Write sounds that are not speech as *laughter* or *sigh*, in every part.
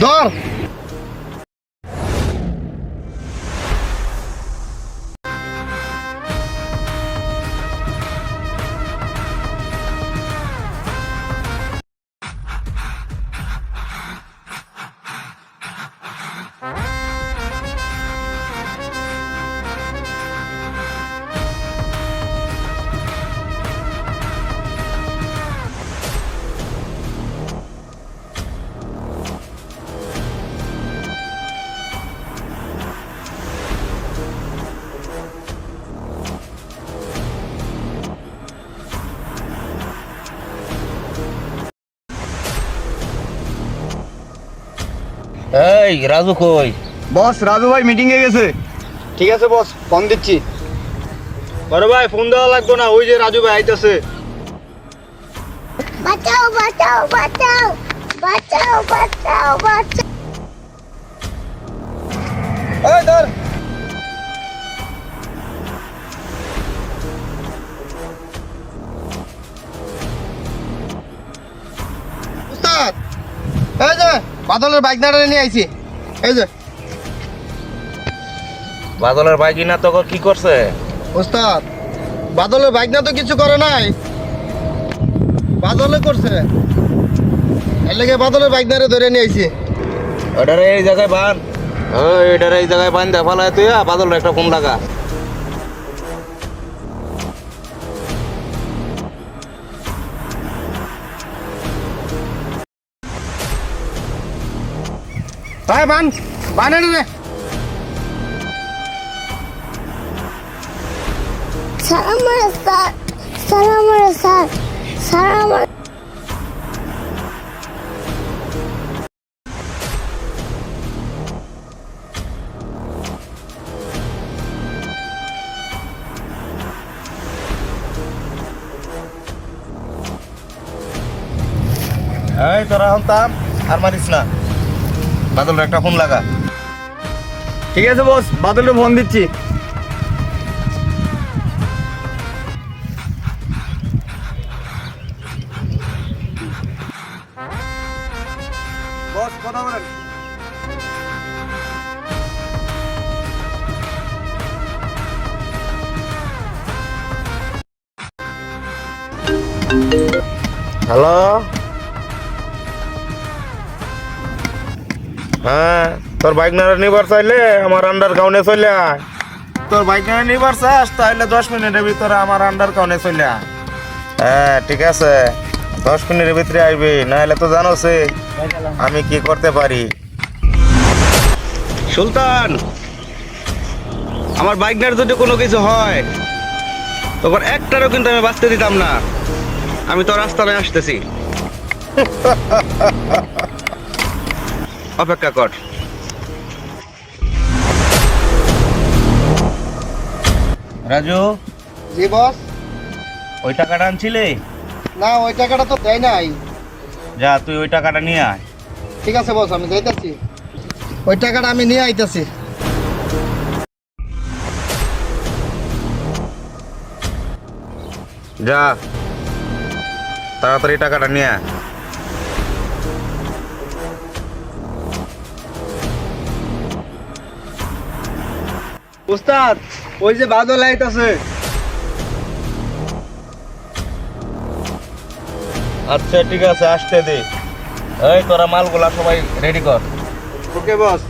ধর। এই রাজু কই? বস রাজু ভাই মিটিং এ গেছে। ঠিক আছে বস ফোন দিচ্ছি। বড় ভাই ফোন দেওয়া লাগবে না ওই যে রাজু ভাই আইতাছে। বাঁচাও বাঁচাও বাঁচাও বাঁচাও বাঁচাও বাঁচাও। এই ধর। উস্তাদ এই যে বাদলের বাইক দাঁড়ালে নিয়ে আইছি। এই যে। বাদলের বাইকি না তো কি করছে? ওস্তাদ বাদলের বাইক না তো কিছু করে নাই। বাদলে করছে। এর লেগে বাদলের বাইক দাঁড়ে ধরে নিয়ে আইছি। ওটারে এই জায়গায় বান ওই এটারে এই জায়গায় বান দেখালায় তুই বাদলের একটা ফোন লাগা। ভাই বান বান রে স্যার আমার স্যার। স্যার আমার স্যার। স্যার আমার এই তোরা হন তাম আর মারিস না। বাদলের একটা ফোন লাগা। ঠিক আছে বস বাদলে ফোন দিচ্ছি। বস কথা বলেন। হ্যালো হ্যাঁ তোর বাইক না নিবার চাইলে আমার আন্ডার কাউনে চলে আয়। তোর বাইক না নিবার চাস তাহলে দশ মিনিটের ভিতরে আমার আন্ডার কাউনে চলে আয়। হ্যাঁ ঠিক আছে। দশ মিনিটের ভিতরে আসবি নাহলে তো জানোস আমি কি করতে পারি। সুলতান আমার বাইকনার যদি কোনো কিছু হয় তখন একটারও কিন্তু আমি বাঁচতে দিতাম না। আমি তো রাস্তায় আসতেছি। *laughs* অপেক্ষা কর। রাজু? জি বস। ওই টাকাটা আনছিলে? না ওই টাকাটা তো দেয় নাই। যা তুই ওই টাকাটা নিয়ে আয়। ঠিক আছে বস আমি যাইতাছি। ওই টাকাটা আমি নিয়ে আইতাছি। যা তাড়াতাড়ি টাকাটা নিয়ে আয়। উস্তাদ ওই যে বাদল আইতাছে আচ্ছা ঠিক আছে আসতে দে। এই তোরা মালগুলা সবাই রেডি কর। ওকে বস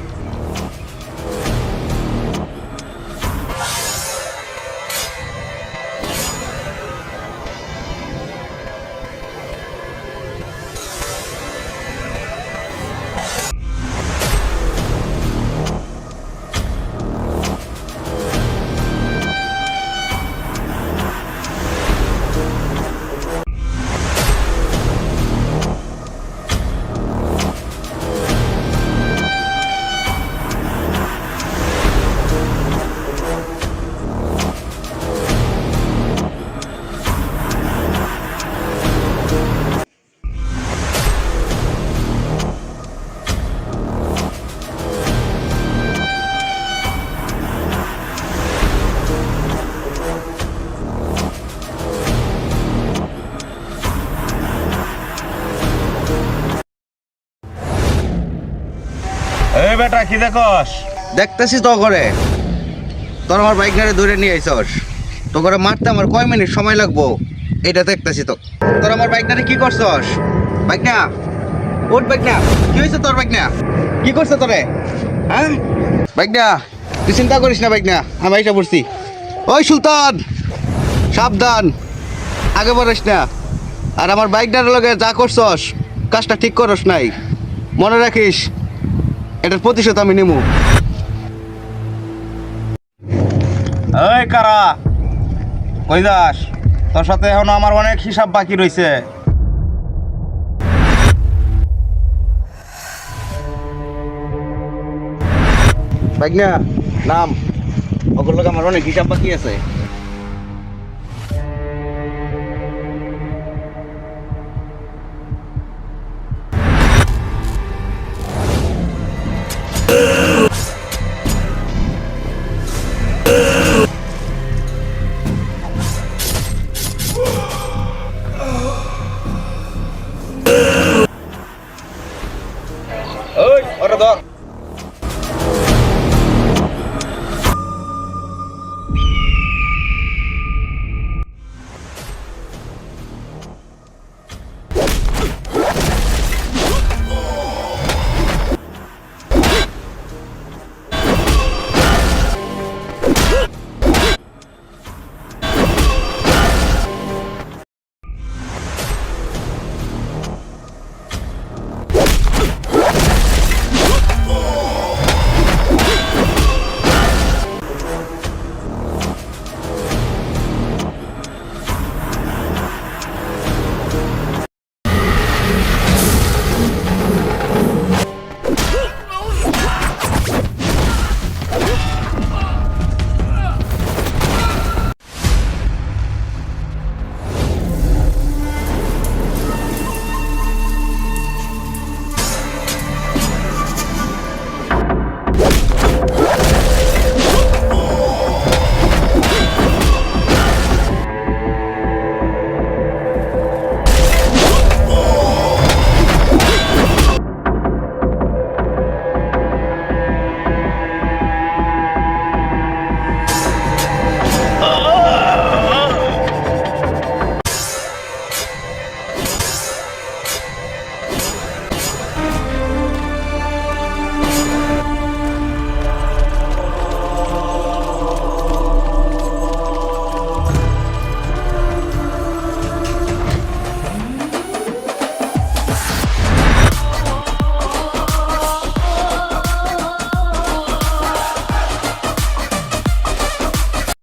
বেটা, কি দেখস? দেখতেছি তো করে তোর আমার বাইক গাড়ি ধরে নিয়ে আইসস তো করে মারতে আমার কয় মিনিট সময় লাগবো? এটা দেখতেছি তো। তোর আমার বাইক গাড়ি কি করছস? বাইক না ওট বাইক না কি হয়েছে তোর বাইক না কি করছে তোরে? হ্যাঁ? বাইক না তুই চিন্তা করিস না বাইক না আমি আইসা পড়ছি। ওই সুলতান, সাবধান, আগে বলিস না। আর আমার বাইক বাইকটার লগে যা করছস, কাজটা ঠিক করস নাই। মনে রাখিস এটার প্রতিশোধ আমি নেব। এই কারা? কই যাস? তোর সাথে এখন আমার অনেক হিসাব বাকি রইছে। বাইক নাম। ওগুলোকে আমার অনেক হিসাব বাকি আছে।